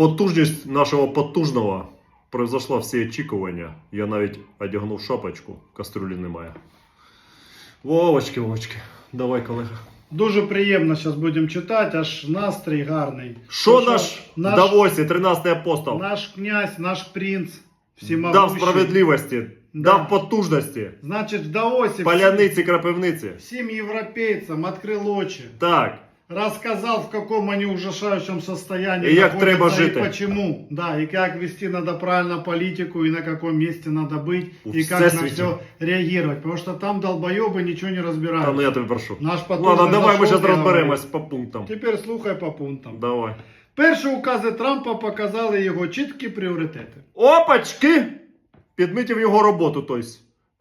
Потужність нашого потужного превзошла всі очікування. Я навіть одягнув шапочку, кастрюлі немає. Вовочки, Вовочки, давай, колега. Дуже приємно зараз будемо читати, аж настрій гарний. Що наш наш, Давосі, 13 апостол, наш князь, наш принц, дав справедливості, Да. дав потужності, Значить, в Даосі паляниці, крапивниці. всім європейцям відкрив очі. Так, Рассказал, в каком они ужасающем состоянии И находятся, треба и жити. почему. Да, и как вести надо правильно политику, и на каком месте надо быть, У и как на все реагировать. Потому что там долбоебы ничего не разбирают. та ну я тебе прошу. Наш Ладно, давай і говорить. розберемось по пунктам. Теперь слухай по пунктам. Давай. Перші укази Трампа показали його чіткі пріоритети. Опачки! Підмітив його роботу. Тобто,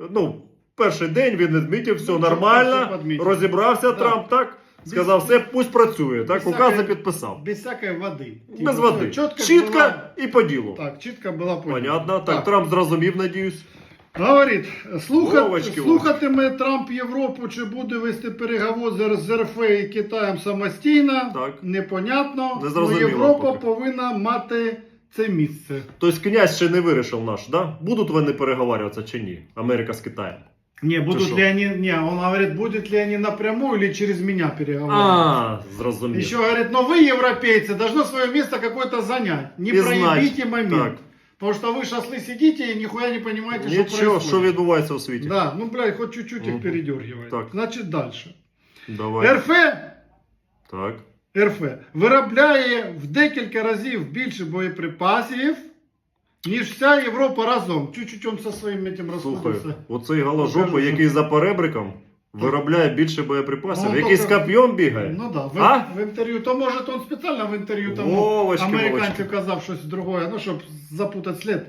ну, перший день він відмітив, все Ну, нормально, розібрався Да. Трамп, так? Сказав, все, пусть працює. Так, Без укази всякої- підписав. Без всякої води. Без Типу, води. все Чітко, Чітко була- і по ділу. Так, чітко була понятна. Понятно. Так, Трамп зрозумів, надіюсь. Говорить, слуха... Вовочки, слухатиме Трамп Європу, чи буде вести переговори з РФ і Китаєм самостійно, Так. непонятно. Не зрозуміло Ну, Європа поки. повинна мати це місце. Тобто князь ще не вирішив наш, да? Будуть вони переговарюватися чи ні? Америка з Китаєм. Не, будут шо? ли они, не, он говорит, будут ли они напрямую или через меня переговаривать. А, зрозумів. Еще говорит, но вы, европейцы, должны свое место какое-то занять. Не И проебите знать. момент. Так. Потому что вы шаслы сидите и нихуя не понимаете, что Нічого, происходит. що відбувається у світі. Да, ну, блядь, хоть чуть-чуть их Мгм. передергивает. Так. Значит, дальше. Давай. РФ, Так. РФ виробляє в декілька разів більше боєприпасів, ніж вся Європа разом. Чуть-чуть он со своїм этим Слухай, розходився. оцей галожопий, який за перебриком, виробляє більше боєприпасів, Ну, який з коп'єм бігає. Ну да, в, А? в інтерв'ю, то може он спеціально в інтерв'ю там Вовочки, Вовочки. казав щось друге, ну щоб запутати слід.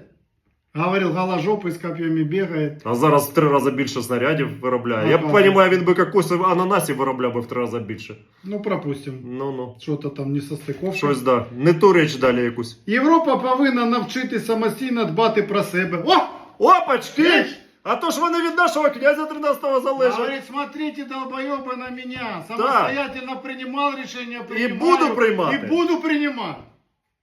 Говорив, голожопий з коп'ями бігає. А зараз в три рази більше снарядів виробляє. Я Ага. розумію, він би якусь ананасів виробляв би в три рази більше. Ну, пропустим. Ну ну. Що-то там не состиковка. Щось да. Не ту річ далі якусь. Європа повинна навчити самостійно дбати про себе. О! Опачки! Річ! А то ж вони від нашого князя 13-го залежать. Говорит, смотрите, долбоебы на меня. Самостоятельно принимал решение, принимаю. буду принимать. И буду принимать.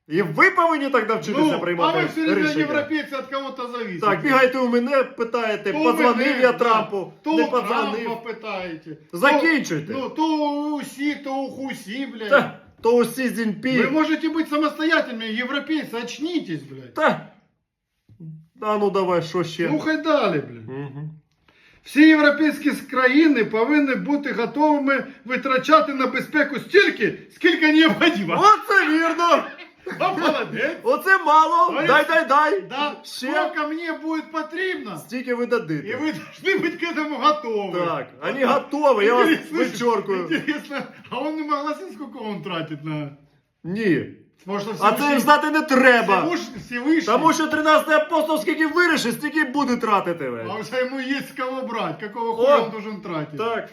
І ви повинні так навчитися Ну, приймати а вы все время рішення. европейцы от кого-то зависят. Так, бігайте у мене, питаєте, То подзвонив мене, я да, Трампу, То не Трампа подзвонив. питаєте. Закінчуйте. То, ну, то усі, то ухусі, блядь. Та, то усі зіньпі. Вы можете быть самостоятельными, европейцы, очнитесь, блядь. Та. А ну давай, що ще? Слухай далі, блядь. Угу. Всі європейські країни повинні бути готовими витрачати на безпеку стільки, скільки необхідно. Оце вірно! А, молодець. Оце мало! Ой. Дай, дай, дай! Да, Ще? сколько мне будет потребно, Стільки ви и дадите. вы должны быть к этому готовы. Так, вони готові, я вас Слышь, вичоркую. Интересно, а он не согласен, сколько он тратит на... Ні. Потому что А це їм знати не треба. Всевыш- Всевышний. Тому що 13 апостол скільки вирішить, стільки буде тратити. ви. А уже ему есть кого брать, какого О, хуя он должен тратить. Так.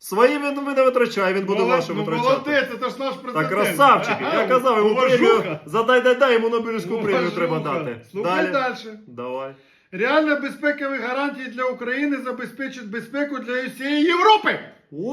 Свої він не витрачає, він буде Молод- ваші ну, витрачати. молодець, це ж наш президент. Так, красавчики. Я казав, йому премію. Уважуха. За дай дай йому Нобелівську премію Уважуха. треба дати. Слухай Далі. далі. Давай. Реально безпекові гарантії для України забезпечать безпеку для всієї Європи.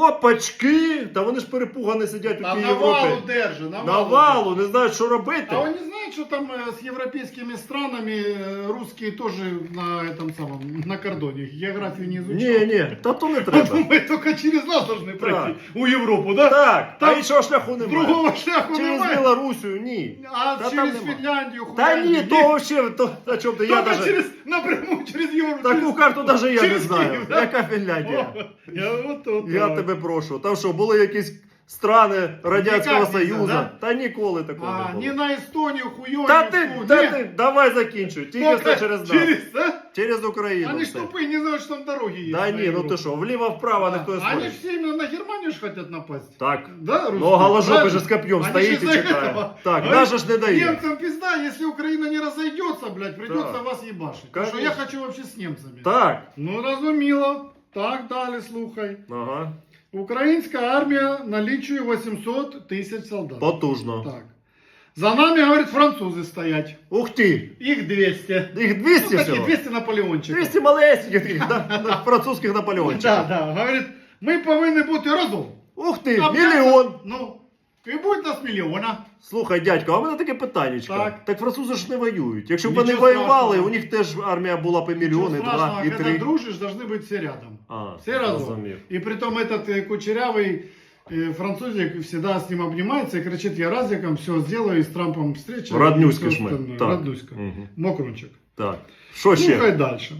Опачки! Та вони ж перепугані сидять у Там тій навалу Європі. держи, навалу. Навалу, не знають, що робити. А они знают, что там э, с европейскими странами э, русские тоже на этом самом, на кордоне. Географию не изучал. Ні, ні, та то не треба. Думаю, только через нас должны пройти. Так. У Европу, да? Так, Там та іншого шляху немає. Другого шляху Через немає. Білорусію, ні. А Та там через нема. Финляндию, Та ні, Хуляндию, то вообще, то, о чому ти, я Только даже... через, напрямую через Европу. Таку через- карту навіть я не через знаю. Київ, да? Яка Фінляндія? О, Я вот тут. Я тебе прошу. Там що, були якісь страни Радянського Ніяк не Союзу? да? Та ніколи такого А, не не було. на Эстонию, хуёнию. Та ти, фу, та не. ти, давай закінчуй. Тільки Только все через нас. Через, а? Через Україну. Они ж все. тупые, не знают, что там дороги есть. Да на ні, ну Европу. ти що, вліво-вправо ніхто не Они спорить. все именно на Германию ж хотят напасть. Так. Да, русские? Ну, голожопый Правильно? же с копьем Они стоит же и из-за чекает. этого. Так, А даже ж не дает. Немцам пизда, если Украина не разойдется, блядь, придется Да. вас ебашить. Потому что я Конечно. хочу вообще с немцами. Так. Ну, разуміло. Так, далі слухай. Ага. Українська армія налічує 800 тисяч солдат. Потужно. Так. За нами, говорить, французи стоять. Ух ти! Їх 200. Їх Ну, 200 ну, всього. 200 Наполеончиків. 200 малесеньких таких, да, французьких наполеончиків. Да, да. Говорить, ми повинні бути разом. Ух ти, мільйон. Ну, І буде нас мільйона. Слухай, дядько, а в мене таке питаннячко. Так. Так. французи ж не воюють. Якщо б Нічого вони воювали, страшного. у них теж армія була б і Ничего мільйони, страшного, два і когда три. дружишь, должны быть все рядом. А, Все разом. зрозумів. И притом этот э, кучерявый э, французик всегда с ним обнимается и кричит, я разиком все сделаю, и с Трампом встреча. Роднюськи и всё ж ми. остальное. Так. Роднюська. Мгм. Мокрунчик. Так. Що ще? Слухай дальше.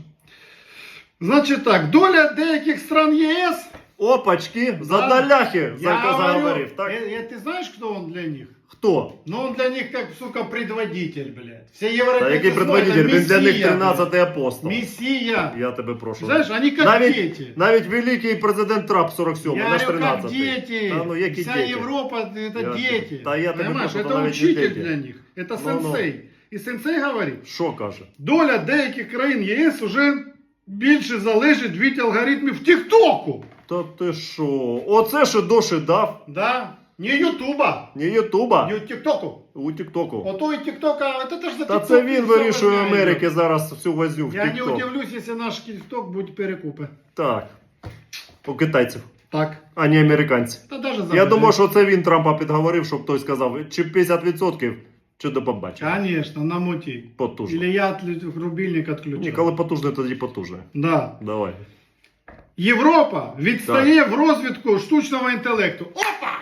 Значить так, доля деяких стран ЄС. Опачки, задаляхи, Я за- говорю, заговорив. Так? э, э, ты знаешь, кто он для них? Хто? Ну он для них как, сука, предводитель, блядь. Все Та европейцы який смотрят, предводитель? Він для них мессия, 13-й апостол. блядь. Мессия. Я тебе прошу. Знаешь, они как навіть, дети. навіть великий президент Трамп 47 Я наш говорю, как 13 дети. Та ну які Вся діти? Европа это Я- дети. Та я тебе Понимаешь, прошу, это то навіть не учитель дети. для них. Это Ну, ну. сенсей. І сенсей говорить, Що каже? доля деяких країн ЄС уже більше залежить від алгоритмів Тіктоку. Та ти що? Оце що доші дав? Да? Не Ютуба, Не Ютуба, не Тіктоку. у Тіктоку. Ото і Тіктока, це ж за Та TikTok це він вирішує. Америки зараз всю возю в Я не Тікток. удивлюсь, якщо наш Тікток буде перекупи. Так. У китайців, Так. а не американці. Та даже Я забуде. думаю, що це він Трампа підговорив, щоб той сказав, чи 50%, чи до побачення. Конечно, на муті. Потужно. Или я рубильник отключу. Ні, коли потужне, тоді потужне. Да. Давай. Європа відстає в розвитку штучного інтелекту. Опа!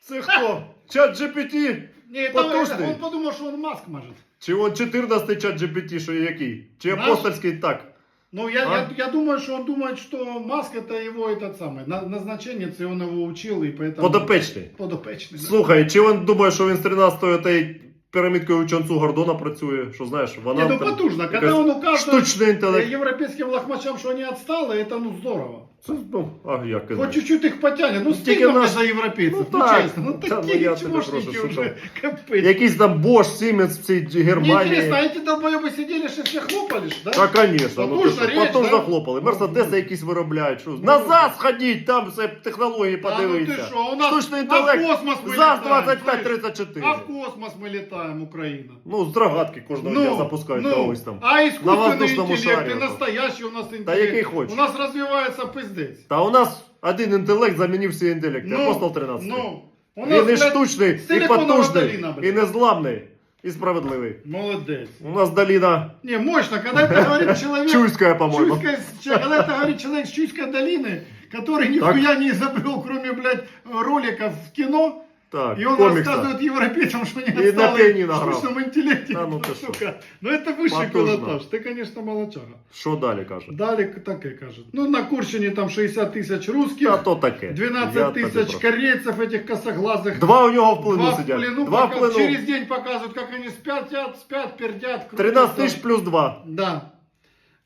Це хто? Чат GPT? Ні, там, Потужний. він подумав, що він маск може. Чи он 14 чат GPT, що який? Чи Наш? апостольський так? Ну, я, А? я, я думаю, что он думает, что Маск это его этот самый, на- назначенец, и он его учил, и поэтому... Подопечний. Подопечный. да. Слухай, чи він думає, що він з 13-ї тієї пірамідкою чонцу Гордона працює? Що знаєш, вона Не, ну там потужно, когда якась он указывает штучний э, інтелект. европейским лохмачам, что они отстали, это ну здорово. Це, ну, а як Хоть казати? чуть-чуть их потянет. Ну, Тільки стыдно мне наш- за европейцев, Ну ну, так, честно. Ну, та, ну, такие я тебе чмошники прошу, що уже, там? капец. Якийсь там Bosch, Siemens в цій Мне Германії. интересно, а эти долбоебы сидели, что все хлопали, ж, да? Та, звісно, ну ти Потужна що, річ, потужно да? хлопали. Мерседеси якісь виробляють. Що? Ну, Назад сходіть, там все технології Да, ну подивіться. ты что, у нас Штучний а в інтелект космос мы ЗАЗ летаем, слышь? 2534. А в космос мы летаем, Украина. Ну, з рогатки кожного дня запускають когось там. А На искусственный воздушному интеллект шарі и ото. настоящий у нас интеллект. Та який хочеш. У нас развивается пиздец. Та у нас один інтелект замінив всі інтелекти. Апостол 13. ну, у нас, Він і блядь, штучний, і Силиконова потужний, долина, блядь. і незламний, і справедливий. Молодец. У нас долина Не, мощно, когда это говорит человек... Чуйська, по-моєму. Чуйская- че- когда это говорит человек с Чуйской долины, который нихуя не изобрел, кроме, блядь, роликов в кино, Так, и он комікса. рассказывает европейцам, что не И на отсталые пианино в играл. штучном интеллекте. Да ну ты сука. Ну это высший Потужно. пилотаж. Ты, конечно, молодчага. Що далі каже? Далі таке кажуть. Ну, на Курщині там 60 тисяч русских, Та то таке. Я 12 тобі тысяч прошу. корейцев этих косоглазых. Два у нього в плену Два в сидять. плену, Два в пока- плену. через день показывают, как они спят, спят, пердят. крутятся. 13 тисяч плюс 2. Да.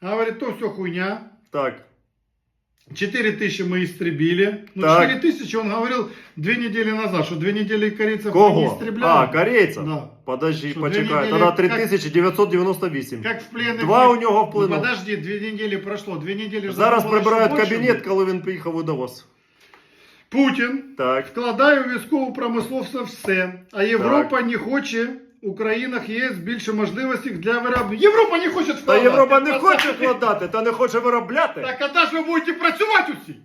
Говорит, то все хуйня. Так. 4 тысячи мы истребили. Ну, Так. 4 тысячи он говорил две недели назад, что две недели корейцев мы не Кого? истребляли. А, корейця? Да. Подожди, Що, дві почекай. неділі- Тоді 3998. Как в пленных... Два у нього в Ну, плену. подожди, две недели прошло. Две недели же Зараз надо было прибирають еще больше кабінет, быть. коли він поїхав у Давос. Путін Так. вкладає у військову промисловство все, а Європа не хоче У країнах ЄС більше можливостей для виробництва. Європа не хоче Та вкладати. Європа не хоче вкладати, та не хоче виробляти. Так а де ж ви будете працювати усі?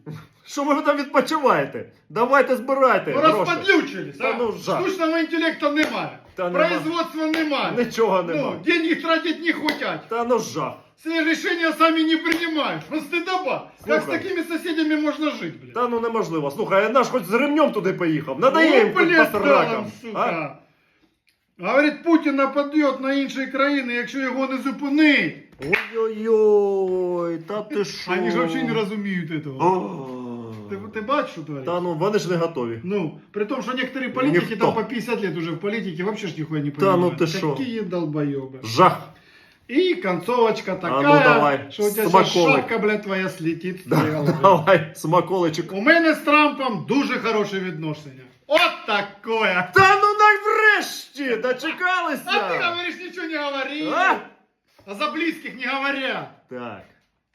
Що ви там відпочиваєте? Давайте збирайте Ви гроші. розподлючились, Та а? ну, жах. Штучного інтелекту немає. Та нема. Производства немає. Нічого нема. Ну, деньги тратить не хотят. Та ну жах. Все решения сами не принимают. Ну, стыдоба. Как с Слухай. такими соседями можно жить, блядь? Та ну неможливо. Слухай, наш хоч з ремнем туди поїхав. Надає їм Ну, блядь, там, А? сука. Говорить, Путін нападе на інші країни, якщо його не зупинить. Ой-ой-ой, та ти що? Вони ж взагалі не розуміють этого. О. Ти, ти бачиш, що творить? Та ну, вони ж не готові. Ну, при том, что некоторые политики Никто. там по 50 лет уже в политике вообще ж нихуя не Да ну понимают. ты шо? Какие долбоебы. Жах. И концовочка такая, ну давай, что у тебя сейчас смаколик. шапка, блядь, твоя слетит. с Да, твоей головы. давай, смаколичок. У мене з Трампом дуже хороше відношення. От такое. Та ну нарешті, дочекалися. А ти говориш, нічого не говори. А? А за близьких не говоря! Так,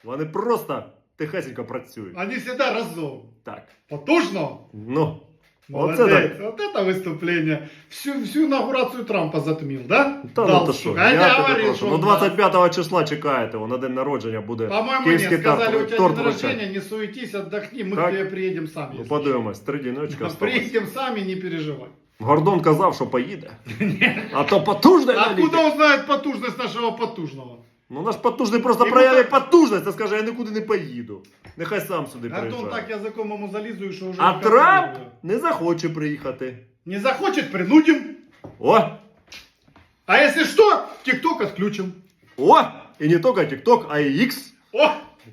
вони просто тихесенько працюють. Вони завжди разом. Так, Потужно. ну, Молодец. Оце Вот это выступление. Всю, всю инаугурацию Трампа затмил, да? Та Дал, ну то що, сука. А я тебе говорил, прошу. что Ну он 25 числа чекаєте, о, на день народження буде По-моему, київський нет. Сказали, у торт, тебя торт день вручати. рождения, не суетись, отдохни, мы Так? к тебе приедем сами. Ну если подивимось, три діночки что. осталось. Приедем сами, не переживай. Гордон казав, що поїде. А то потужний Откуда аналітик. он знает потужность нашего потужного? Ну наш потужний просто Йому проявить так- потужність, та скаже, я нікуди не поїду. Нехай сам сюди Антон приїжджає. так языком ему зализываю, что уже... А не Трамп контролирую. не захоче приїхати. Не захочет, принудим. О! А если что, ТикТок отключим. О! І не тільки TikTok, а й X. О!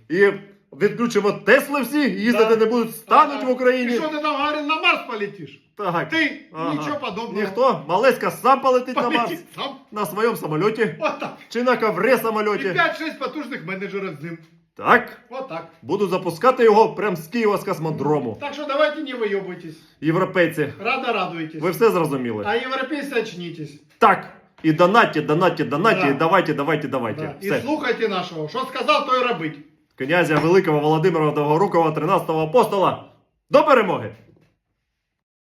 І відключимо Тесли всі, їздити Да. не будуть, стануть в И Україні. что ты там говорил, на Марс полетишь? Так. Ты Ага. ничего подобного. Ніхто, Малеська сам полетить на Марс. Полетит сам. На своєму самольоті. Вот так. Чи на ковре И самольоті. 5-6 потужных менеджеров с ним. Так. Вот так. Буду запускати його прямо з Києва з космодрому. Так что давайте не выебывайтесь. Європейці, Рада радуйтесь. ви все зрозуміли. А европейцы очнитесь. Так. І донатьте, донатьте, донатьте, Да. і давайте, давайте, давайте. Да. Все. И слухайте нашего. Что сказал, то и робить. Князя Великого Володимира Довгорукого, 13-го апостола. До перемоги!